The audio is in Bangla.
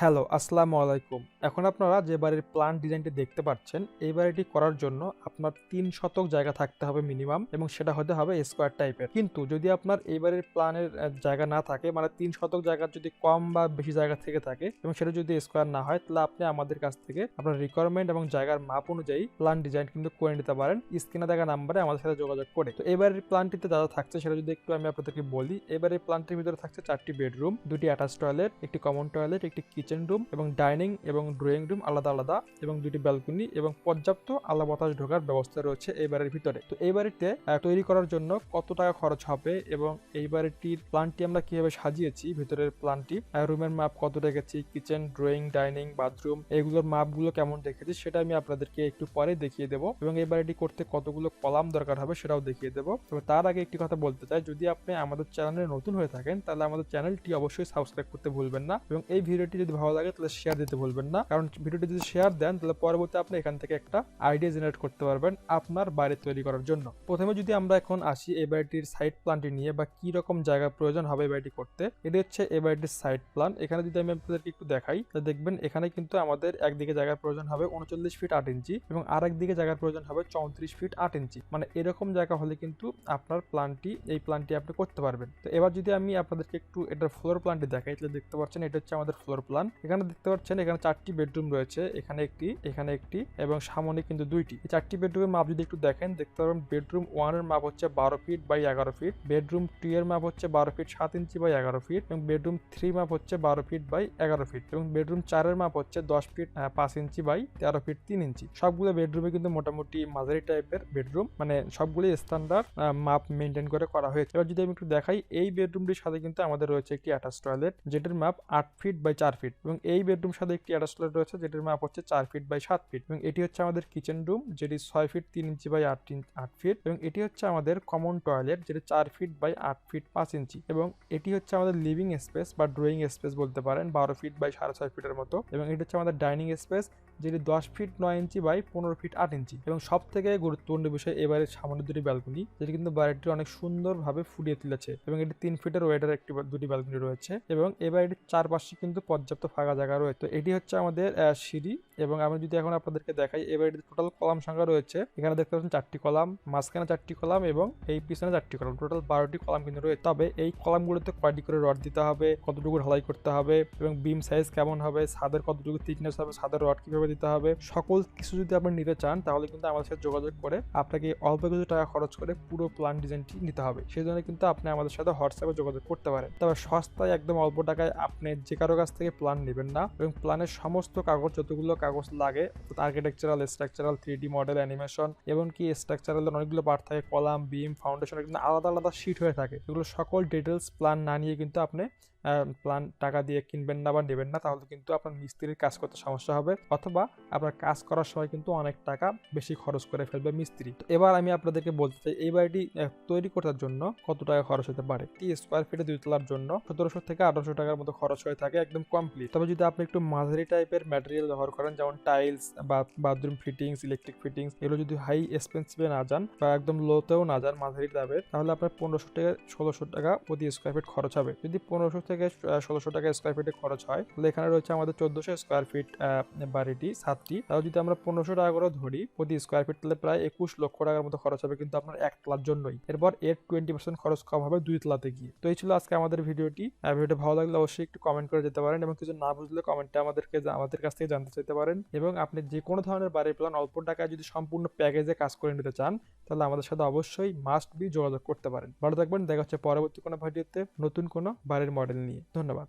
হ্যালো, আসসালামু আলাইকুম। এখন আপনারা যে বাড়ির প্ল্যান ডিজাইনটি দেখতে পাচ্ছেন, এই বাড়িটি করার জন্য আপনার তিন শতক জায়গা থাকতে হবে মিনিমাম এবং সেটা হতে হবে স্কোয়ার টাইপের কিন্তু যদি আপনার এই বাড়ির প্ল্যানের জায়গা না থাকে মানে তিন শতক জায়গা যদি কম বা বেশি জায়গা থেকে থাকে এবং সেটা যদি স্কোয়ার না হয়, তাহলে আপনি আমাদের কাছ থেকে আপনার রিকোয়ারমেন্ট এবং জায়গার মাপ অনুযায়ী প্ল্যান ডিজাইন কিন্তু করে নিতে পারেন। স্ক্রিনে দেখা নাম্বারে আমাদের সাথে যোগাযোগ করে। তো এই বাড়ির প্ল্যানটিতে যা যা থাকছে, সেটা যদি একটু আমি আপনাদেরকে বলি এবারে প্ল্যানটির ভিতরে থাকছে চারটি বেডরুম দুটি অ্যাটাচ টয়লেট একটি কমন টয়লেট একটি কিচেন রুম এবং ডাইনিং এবং ড্রয়িং রুম আলাদা আলাদা এবং দুটি ব্যালকনি এবং পর্যাপ্ত আলা বাতাস ঢোকার ব্যবস্থা রয়েছে এই বাড়ির ভিতরে। তো এই বাড়িতে তৈরি করার জন্য কত টাকা খরচ হবে এবং এই বাড়িটির প্ল্যানটি আমরা কীভাবে সাজিয়েছি, ভিতরের প্ল্যানটি রুমের মাপ কত রেখেছি, কিচেন, ড্রয়িং, ডাইনিং, বাথরুম, এগুলোর মাপগুলো কেমন রেখেছি সেটা আমি আপনাদেরকে একটু পরে দেখিয়ে দেবো এবং এই বাড়িটি করতে কতগুলো কলাম দরকার হবে সেটাও দেখিয়ে দেবো। তবে তার আগে একটি কথা বলতে চাই, যদি আপনি আমাদের চ্যানেলে নতুন হয়ে থাকেন তাহলে আমাদের চ্যানেলটি অবশ্যই সাবস্ক্রাইব করতে ভুলবেন না এবং এই ভিডিওটি যদি ভালো লাগে, তাহলে শেয়ার দিতে ভুলবেন না। কারণ ভিডিওটি যদি শেয়ার দেন, তাহলে পরবর্তী আপনি এখান থেকে একটা আইডিয়া জেনারেট করতে পারবেন আপনার বাড়ি তৈরি করার জন্য। প্রথমে যদি আমরা এখন আসি এই বাড়িটির সাইড প্ল্যানটি নিয়ে বা কি রকম জায়গা প্রয়োজন হবে এই বাড়িটি করতে, এটি হচ্ছে এই বাড়িটির সাইড প্ল্যান এখানে যদি আমি আপনাদেরকে একটু দেখাই, তাহলে দেখবেন এখানে কিন্তু আমাদের একদিকে জায়গার প্রয়োজন হবে উনচল্লিশ ফিট আট ইঞ্চি এবং আর একদিকে জায়গার প্রয়োজন হবে চৌত্রিশ ফিট আট ইঞ্চি মানে এরকম জায়গা হলে কিন্তু আপনার প্ল্যানটি এই প্ল্যানটি আপনি করতে পারবেন। তো এবার যদি আমি আপনাদেরকে একটু এটার ফ্লোর প্ল্যানটি দেখাই, তাহলে দেখতে পাচ্ছেন এটা হচ্ছে আমাদের ফ্লোর প্ল্যান এখানে দেখতে পাচ্ছেন এখানে চারটি বেডরুম রয়েছে। এখানে একটি এখানে একটি এবং সামনে কিন্তু দুইটি। চারটি বেডরুমের মাপ যদি একটু দেখেন, দেখতে পারবেন বেডরুম ওয়ানের মাপ হচ্ছে বারো ফিট বাই এগারো ফিট। বেডরুম টু এর মাপ হচ্ছে বারো ফিট সাত ইঞ্চি বাই এগারো ফিট এবং বেডরুম থ্রি মাপ হচ্ছে বারো ফিট বাই এগারো ফিট এবং বেডরুম চারের মাপ হচ্ছে দশ ফিট পাঁচ ইঞ্চি বাই তেরো ফিট তিন ইঞ্চি। সবগুলো বেডরুমে কিন্তু মোটামুটি মাঝারি টাইপের বেডরুম। মানে সবগুলি স্ট্যান্ডার্ড মাপ মেনটেন করে করা হয়েছে। এবার যদি আমি একটু দেখাই, এই বেডরুমটির সাথে কিন্তু আমাদের রয়েছে একটি অ্যাটাচ টয়লেট যেটির মাপ আট ফিট বাই চার ফিট। এবং এই বেডরুম সাথে একটি অ্যাটাচ টয়লেট রয়েছে, যেটির মাপ হচ্ছে চার ফিট বাই সাত ফিট এবং এটি হচ্ছে আমাদের কিচেন রুম যেটি ছয় ফিট তিন ইঞ্চি বাই আট আট ফিট এবং এটি হচ্ছে আমাদের কমন টয়লেট যেটি চার ফিট বাই আট ফিট পাঁচ ইঞ্চি এবং এটি হচ্ছে আমাদের লিভিং স্পেস বা ড্রয়িং স্পেস বলতে পারেন, বারো ফিট বাই সাড়ে ছয় ফিটের মতো এবং এটি হচ্ছে আমাদের ডাইনিং স্পেস যেটি দশ ফিট নয় ইঞ্চি বাই পনেরো ফিট আট ইঞ্চি এবং সব থেকে গুরুত্বপূর্ণ বিষয় এবারে সামনে দুটি ব্যালকনি যেটি কিন্তু বাড়িটি অনেক সুন্দরভাবে ফুটিয়ে তুলেছে এবং এটি তিন ফিটের ওয়েটার একটি দুটি ব্যালকনি রয়েছে এবং এবার বাড়িটির চারপাশে কিন্তু পর্যাপ্ত ফাঁকা জায়গা রয়েছে। তো এটি হচ্ছে আমাদের সিঁড়ি এবং আমি যদি এখন আপনাদেরকে দেখাই, এবার বাড়িটির টোটাল কলাম সংখ্যা রয়েছে। এখানে দেখতে পাচ্ছেন চারটি কলাম, মাঝখানে চারটি কলাম এবং এই পিছনে চারটি কলাম। টোটাল বারোটি কলাম কিন্তু রয়েছে। তবে এই কলামগুলোতে কয়টি করে রড দিতে হবে, কতটুকু ঢালাই করতে হবে এবং বিম সাইজ কেমন হবে, ছাদের কতটুকু থিকনেস হবে, ছাদের রড কীভাবে দিতে হবে, সকল কিছু যদি আপনি নিতে চান, তাহলে কিন্তু আমাদের সাথে যোগাযোগ করে আপনাকে অল্প কিছু টাকা খরচ করে পুরো প্ল্যান ডিজাইনটি নিতে হবে। সেই জন্য কিন্তু আপনি আমাদের সাথে হোয়াটসঅ্যাপে যোগাযোগ করতে পারেন। তবে সস্তায় একদম অল্প টাকায় আপনি যে কারও কাছ থেকে প্ল্যান নেবেন না এবং প্ল্যানের সমস্ত কাগজ, যতগুলো কাগজ লাগে architectural structural three D model animation এবং কি স্ট্রাকচারাল অনেকগুলো পার্ট থাকে, কলাম বিম ফাউন্ডেশন কিন্তু আলাদা আলাদা শিট হয়ে থাকে। এগুলো সকল ডিটেলস প্ল্যান না নিয়ে কিন্তু আপনি প্ল্যান টাকা দিয়ে কিনবেন না বা নেবেন না, তাহলে কিন্তু আপনার মিস্ত্রির কাজ করতে সমস্যা হবে, অথবা আপনার কাজ করার সময় কিন্তু অনেক টাকা বেশি খরচ করে ফেলবে মিস্ত্রি। এবার আমি আপনাদেরকে বলতে চাই, এই বাড়িটি তৈরি করার জন্য কত টাকা খরচ হতে পারে? স্কোয়ার ফিটে দুই তলার জন্য সতেরোশো থেকে আঠারোশো টাকার মতো খরচ হয়ে থাকে, একদম কমপ্লিট তবে যদি আপনি একটু মাঝারি টাইপের ম্যাটেরিয়াল ব্যবহার করেন, যেমন টাইলস বা বাথরুম ফিটিংস ইলেকট্রিক ফিটিংস এগুলো যদি হাই এক্সপেন্সিভে না যান বা একদম লোতেও না যান, মাঝারি দামের তাহলে আপনার পনেরোশো থেকে ষোলোশো টাকা প্রতি স্কোয়ার ফিট খরচ হবে। যদি পনেরোশো থেকে ষোলোশো টাকা স্কোয়ার ফিটে খরচ হয়, তাহলে এখানে রয়েছে আমাদের চোদ্দশো স্কোয়ার ফিট বাড়িটি সাতটি। তাহলে যদি আমরা পনেরোশো টাকা করে ধরি, প্রতি স্কোয়ার ফিট তাহলে প্রায় একুশ লক্ষ টাকার মতো খরচ হবে, কিন্তু আপনার এক তলার জন্যই। এরপর এর টোয়েন্টি পার্সেন্ট খরচ কম হবে দুই তলাতে গিয়ে। তো এই ছিল আজকে আমাদের ভিডিওটি ভিডিওটি ভালো লাগলে অবশ্যই একটু কমেন্ট করে যেতে পারেন এবং কিছু না বুঝলে কমেন্টে আমাদেরকে আমাদের কাছ থেকে জানতে চাইতে পারেন। এবং আপনি যে কোনো ধরনের বাড়ির প্ল্যান অল্প টাকায় যদি সম্পূর্ণ প্যাকেজে কাজ করে নিতে চান, তাহলে আমাদের সাথে অবশ্যই মাস্ট বি যোগাযোগ করতে পারেন। ভালো থাকবেন, দেখা হচ্ছে পরবর্তী কোনো ভিডিওতে নতুন কোনো বাড়ির মডেল নিয়ে। ধন্যবাদ।